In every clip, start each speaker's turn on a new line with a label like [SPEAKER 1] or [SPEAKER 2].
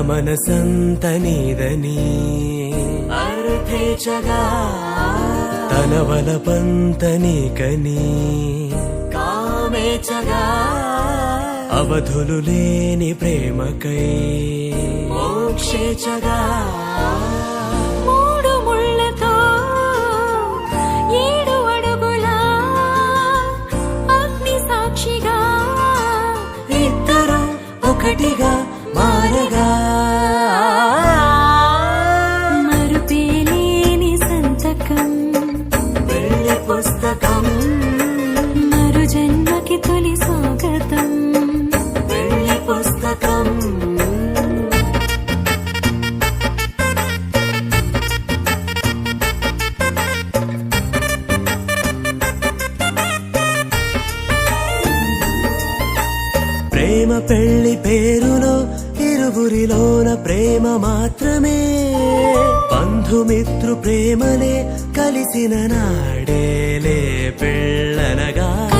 [SPEAKER 1] మనసంత నీదని.
[SPEAKER 2] అర్థేచగా
[SPEAKER 1] తన వలపంత నీకని.
[SPEAKER 2] కామేచగా
[SPEAKER 1] అవధులు లేని ప్రేమకై.
[SPEAKER 2] మోక్షేచగా
[SPEAKER 3] మూడు ముళ్ళతో ఏడు అడుగుల అగ్ని సాక్షిగా.
[SPEAKER 2] ఇద్దరు ఒకటిగా మారగా
[SPEAKER 1] పెళ్ళి పేరులో ఇరువురిలోన ప్రేమ మాత్రమే. బంధుమిత్రు ప్రేమనే కలిసిన నాడేలే పెళ్ళనగా.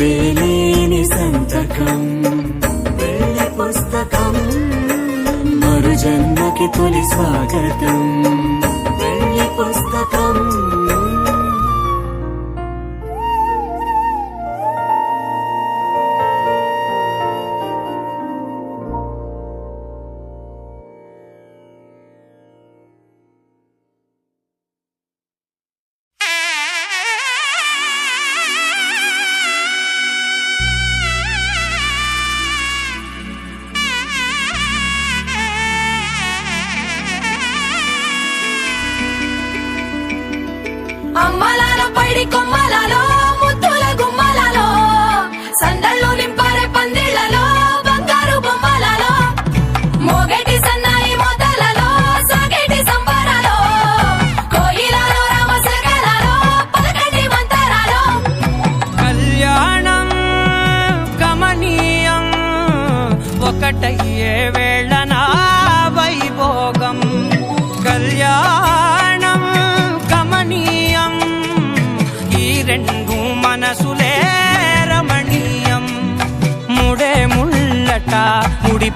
[SPEAKER 1] మరుపేలేని సంతకం.
[SPEAKER 2] వెళ్ళి పుస్తకం.
[SPEAKER 1] మరు జన్మకి తొలి స్వాగతం.
[SPEAKER 4] అమ్మలాల పైడి కొమ్మలలో ముద్దుల గుమ్మలలో సందళ్ళు నింపారే పందిళ్ళలో బంగారు బొమ్మలలో మోగటి సన్నాయి మోతలలో సాగేటి సంబరాలో కోయిలలో రామశకలలో పలకటి మంతరాలో
[SPEAKER 5] కళ్యాణం గమనీయం ఒకటై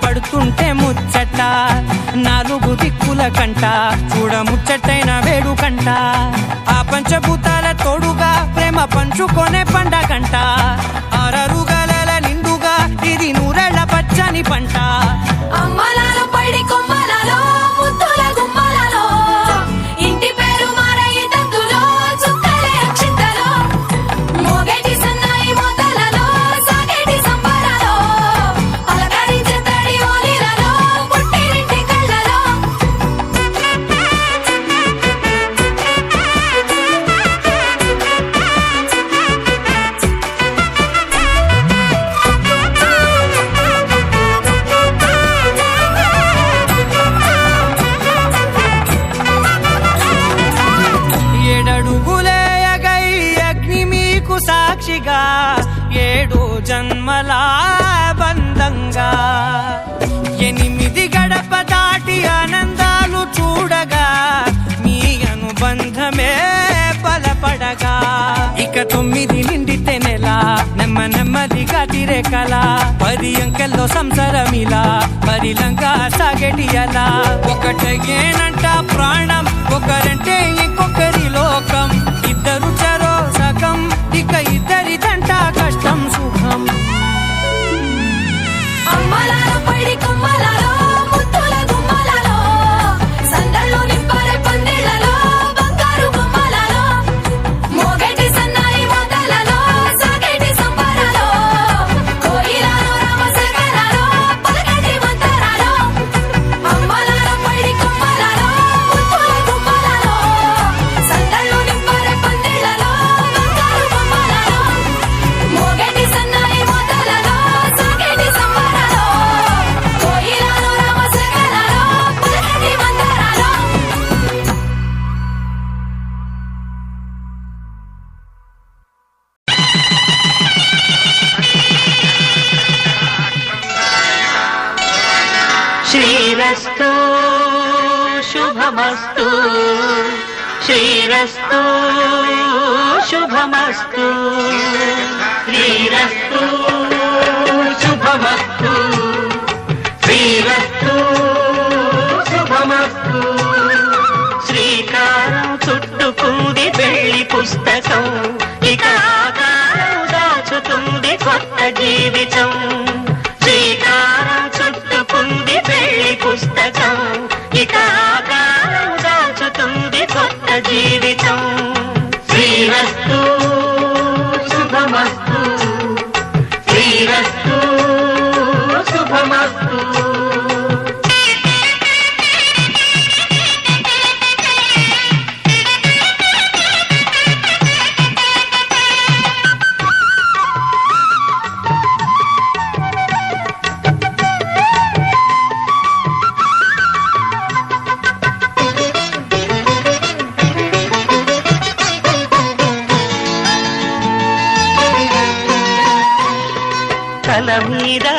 [SPEAKER 5] పడుతుంటే ముచ్చట. నాలుగు దిక్కుల కంట చూడ ముచ్చటైన వేడుకంట ఆ పంచభూతాల తోడుగా ప్రేమ పంచుకొనే పండగంట ఆరరుగల నిండుగా ఇది నూరెళ్ళ పచ్చని పంట. తొమ్మిది నిండితే నెల నెమ్మ నెమ్మదిగా తిరే కల పది అంకెల్లో సంసారమిలా పరిలంగా సాగటి అలా. ఒకటేనంట ప్రాణం ఒకరంటే ఇంకొకరి లోకం. ఇద్దరు చరో సగం ఇక ఇద్దరి దంట కష్టం సుఖం.
[SPEAKER 4] అమ్మలాల పైడి కొమ్మలలో
[SPEAKER 6] శ్రీరస్తు శుభమస్తు. శ్రీరస్తు శుభమస్తు. శ్రీరస్తు శుభమస్తు. శ్రీరస్తు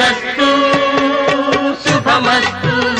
[SPEAKER 6] శుభమస్తు. శుభమస్తు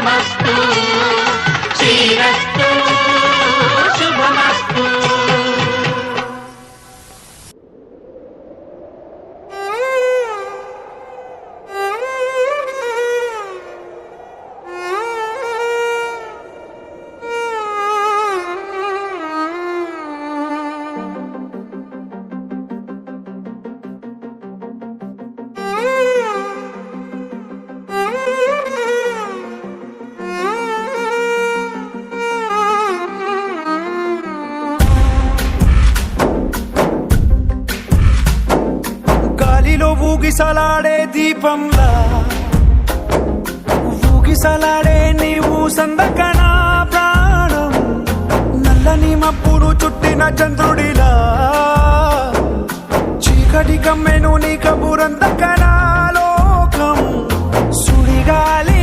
[SPEAKER 6] శుభమస్తు
[SPEAKER 7] ఊగిసలాడే దీపంలా. ఊగిసలాడే నీవు సందకనా ప్రాణం. నల్లని మబ్బును చుట్టిన చంద్రుడిలా. చీకటి కమ్మెను నీ కబురందకనా లోకం. సుడిగాలి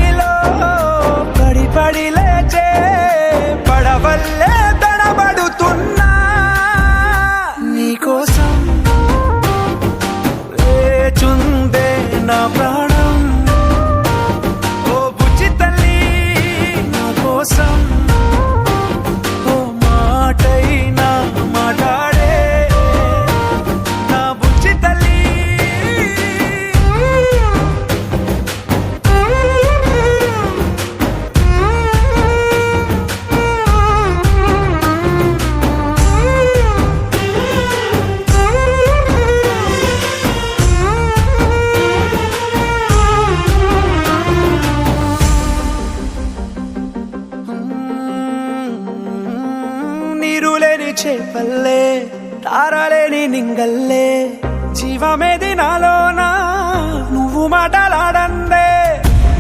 [SPEAKER 7] నా ప్రాణం జీవమేది నాలోనా నువ్వు మాటలాడందే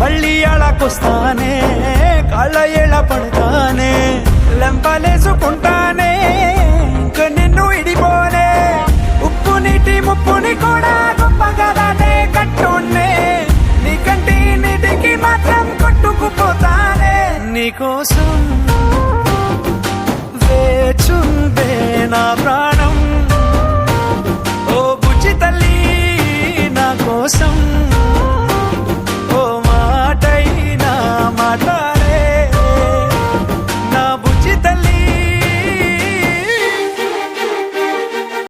[SPEAKER 7] మళ్ళీ అలాకొస్తానే కళ్ళ ఎళ పడతానే లెంపలేసుకుంటానే ఇంక నిన్ను ఇడిపోనే ఉప్పు నీటి ముప్పుని కూడా గొప్పగా దాటే కట్టునే నీ కంటి నీటికి మాత్రం కొట్టుకుపోతానే. నీకోసం వేచుందే నా ప్రాణ.